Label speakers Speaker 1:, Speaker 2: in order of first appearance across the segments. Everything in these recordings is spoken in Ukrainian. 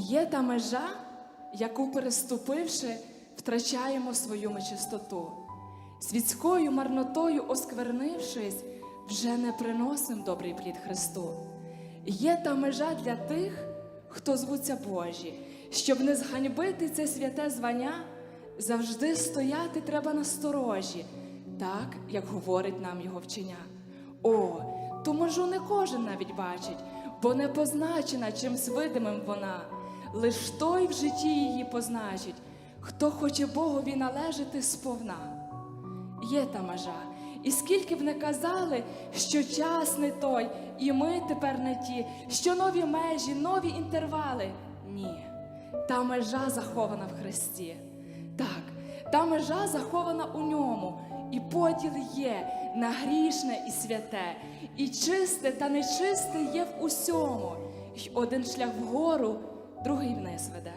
Speaker 1: Є та межа, яку переступивши, втрачаємо свою чистоту. Світською марнотою осквернившись, вже не приносим добрий плід Христу. Є та межа для тих, хто звуться Божі, щоб не зганьбити це святе звання, завжди стояти треба на сторожі, так як говорить нам його вчення. О, ту межу не кожен навіть бачить, бо не позначена чимсь видимим вона. Лиш той в житті її позначить, хто хоче Богові належати сповна. Є та межа, і скільки б не казали, що час не той, і ми тепер не ті, що нові межі, нові інтервали. Ні, та межа захована в Христі. Так, та межа захована у ньому, і поділ є на грішне і святе, і чисте та нечисте є в усьому, й один шлях вгору, другий вниз веде.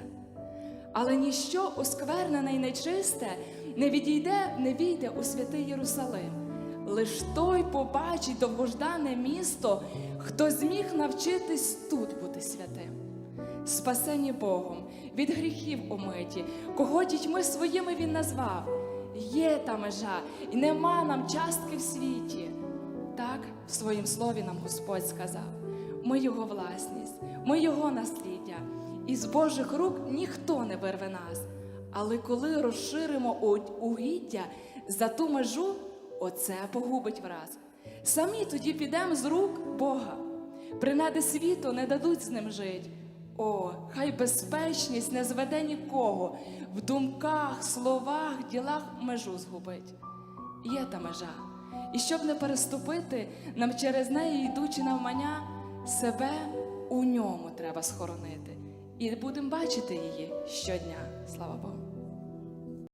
Speaker 1: Але ніщо осквернене й нечисте не відійде, не війде у святий Єрусалим. Лиш той побачить довгождане місто, хто зміг навчитись тут бути святим. Спасені Богом, від гріхів омиті, кого дітьми своїми він назвав. Є та межа, і нема нам частки в світі. Так в своїм слові нам Господь сказав: ми його власність, ми його насліддя, і з Божих рук ніхто не вирве нас. Але коли розширимо угіддя за ту межу, оце погубить враз. Самі тоді підемо з рук Бога. Принади світу не дадуть з ним жить. О, хай безпечність не зведе нікого в думках, словах, ділах межу згубить. Є та межа. І щоб не переступити, нам через неї, йдучи навмання, себе у ньому треба схоронити. І будемо бачити її щодня. Слава Богу.